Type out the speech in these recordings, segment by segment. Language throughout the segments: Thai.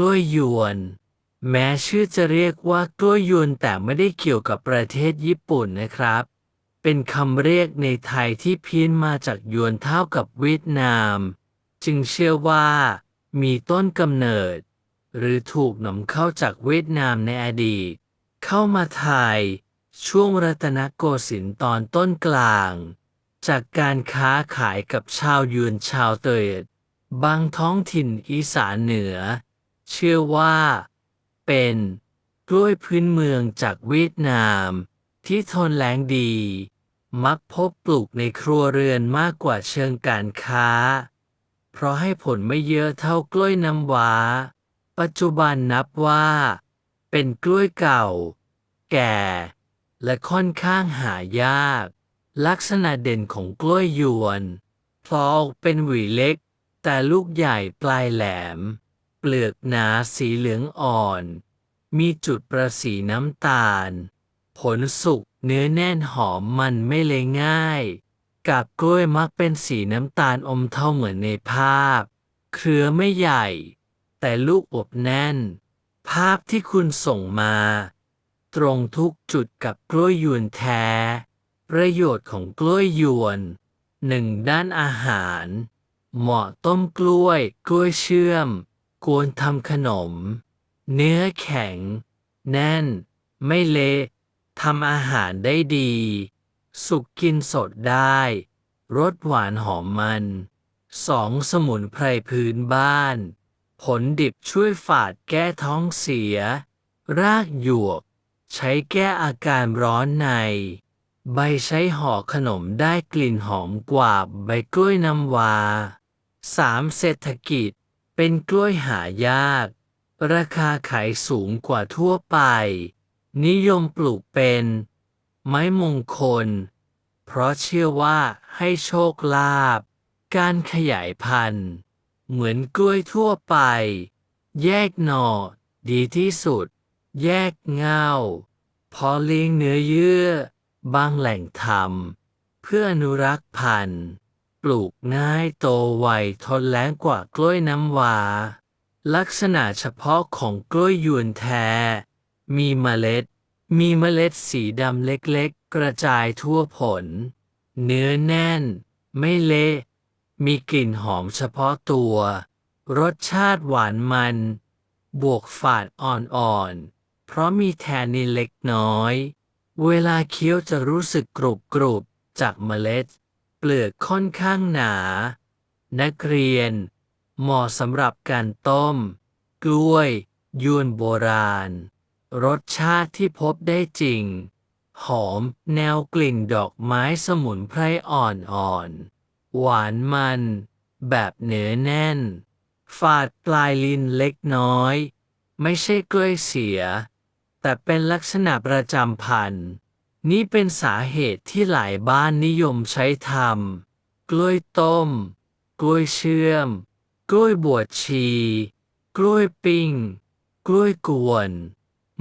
ล้วยยวน แม้ชื่อจะเรียกว่ากล้วยยวนแต่ไม่ได้เกี่ยวกับประเทศญี่ปุ่นนะครับ เป็นคำเรียกในไทยที่เพี้ยนมาจากยวนเท่ากับเวียดนาม จึงเชื่อว่า มีต้นกำเนิด หรือถูกนำเข้าจากเวียดนามในอดีต เข้ามาไทย ช่วงรัตนโกสินทร์ตอนต้นกลาง จากการค้าขายกับชาวยวนชาวเตยบางท้องถิ่นอีสานเหนือ เชื่อว่า เป็นกล้วยพื้นเมืองจากเวียดนาม ที่ทนแล้งดี มักพบปลูกในครัวเรือนมากกว่าเชิงการค้า เพราะให้ผลไม่เยอะเท่ากล้วยน้ำว้า ปัจจุบันนับว่า เป็นกล้วยเก่า แก่ และค่อนข้างหายาก ลักษณะเด่นของกล้วยยวนพลอออกเป็นหวีเล็ก แต่ลูกใหญ่ปลายแหลม เปลือกหนาสีเหลืองอ่อน มีจุดประสีน้ำตาล ผลสุกเนื้อแน่นหอมมันไม่เลยง่ายกับกล้วยมักเป็นสีน้ำตาลอมเทาเหมือนในภาพ เครือไม่ใหญ่ แต่ลูกอบแน่น ภาพที่คุณส่งมา ตรงทุกจุดกับกล้วยยวนแท้ ประโยชน์ของกล้วยยวนหนึ่งด้านอาหาร เหมาะต้มกล้วย กล้วยเชื่อม กวนทำขนม เนื้อแข็ง แน่น ไม่เละทำอาหารได้ดี สุกกินสดได้ รสหวานหอมมันสองสมุนไพรพื้นบ้าน ผลดิบช่วยฝาดแก้ท้องเสีย รากหยวก ใช้แก้อาการร้อนใน ใบใช้ห่อขนมได้กลิ่นหอมกว่าใบกล้วยน้ำวา 3. เศรษฐกิจ เป็นกล้วยหายาก ราคาขายสูงกว่าทั่วไป นิยมปลูกเป็น ไม้มงคล เพราะเชื่อว่าให้โชคลาภการขยายพันธุ์ เหมือนกล้วยทั่วไป แยกหน่อ ดีที่สุด แยกเงาพอเลี้ยงเนื้อเยื่อ บางแหล่งทำเพื่ออนุรักษ์พันธุ์ ปลูกง่ายโตไวทนแล้งกว่ากล้วยน้ำวาลักษณะเฉพาะของกล้วยยวนแท้ มีเมล็ด มีเมล็ดสีดำเล็กๆ กระจายทั่วผล เนื้อแน่น ไม่เละ มีกลิ่นหอมเฉพาะตัว รสชาติหวานมัน บวกฝาดอ่อนๆ เพราะมีแทนนินเล็กน้อย เวลาเคี้ยวจะรู้สึกกรุบกรุบจากเมล็ด เปลือกค่อนข้างหนา นักเรียน เหมาะสำหรับการต้ม กล้วยยวนโบราณ รสชาติที่พบได้จริง หอมแนวกลิ่นดอกไม้สมุนไพรอ่อนๆ หวานมัน แบบเนื้อแน่น ฝาดปลายลิ้นเล็กน้อย ไม่ใช่กล้วยเสีย แต่เป็นลักษณะประจำพันธุ์ นี่เป็นสาเหตุที่หลายบ้านนิยมใช้ทำกล้วยต้ม กล้วยเชื่อม กล้วยบวชชี กล้วยปิ้ง กล้วยกวน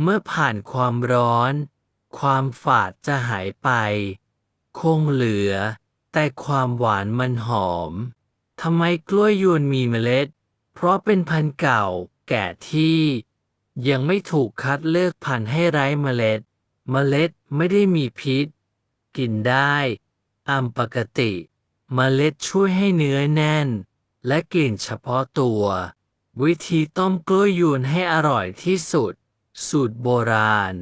เมื่อผ่านความร้อน ความฝาดจะหายไป คงเหลือ แต่ความหวานมันหอมทำไมกล้วยยวนมีเมล็ด เพราะเป็นพันธุ์เก่าแก่ที่ ยังไม่ถูกคัดเลือกพันธุ์ให้ไร้เมล็ด เมล็ดไม่ได้มีพิษ กินได้อามปกติเมล็ดช่วยให้เนื้อแน่น และกลิ่นเฉพาะตัว วิธีต้มกล้วยยวนให้อร่อยที่สุด สูตรโบราณ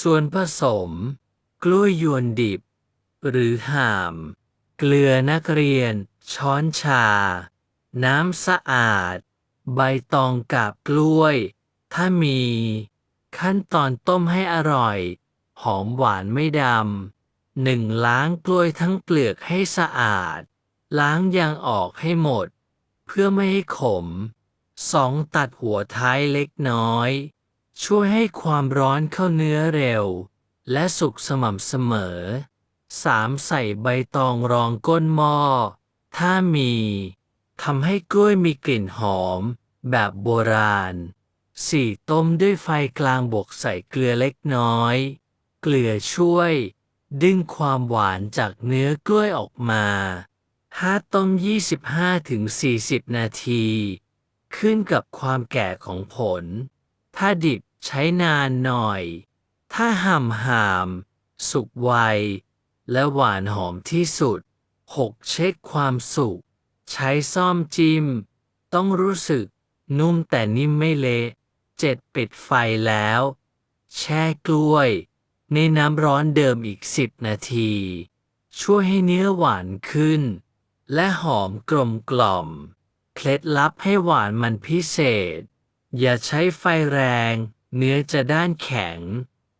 ส่วนผสม กล้วยยวนดิบ หรือห่าม เกลือนักเรียน ช้อนชา น้ำสะอาด ใบตองกาบกล้วย ถ้ามี ขั้นตอนต้มให้อร่อย หอมหวานไม่ดำหนึ่งล้างกล้วยทั้งเปลือกให้สะอาด ล้างยางออกให้หมด เพื่อไม่ให้ขมสองตัดหัวท้ายเล็กน้อย ช่วยให้ความร้อนเข้าเนื้อเร็ว และสุกสม่ำเสมอ 3. ใส่ใบตองรองก้นหม้อ ถ้ามีทำให้กล้วยมีกลิ่นหอม แบบโบราณ 4. ต้มด้วยไฟกลางบวกใส่เกลือเล็กน้อย เกลือช่วย ดึงความหวานจากเนื้อกล้วยออกมา 5. ต้ม 25-40 นาที ขึ้นกับความแก่ของผล ถ้าดิบใช้นานหน่อย ถ้าห่ำหาม สุกไว และหวานหอมที่สุด 6. เช็คความสุก ใช้ซ่อมจิ้ม ต้องรู้สึกนุ่มแต่นิ่มไม่เละ 7. ปิดไฟแล้ว แช่กล้วย ในน้ำร้อนเดิมอีก10นาที ช่วยให้เนื้อหวานขึ้น และหอมกลมกล่อม เคล็ดลับให้หวานมันพิเศษ อย่าใช้ไฟแรง เนื้อจะด้านแข็ง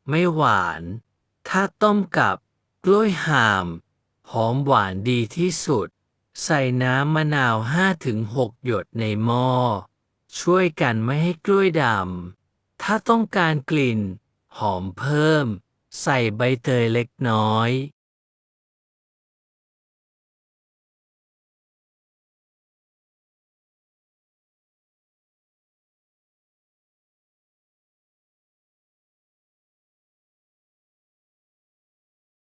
ไม่หวาน ถ้าต้มกับกล้วยห่าม หอมหวานดีที่สุด ใส่น้ำมะนาว 5-6 หยดในหม้อ ช่วยกันไม่ให้กล้วยดำ ถ้าต้องการกลิ่น หอมเพิ่ม ใส่ใบเตยเล็กน้อย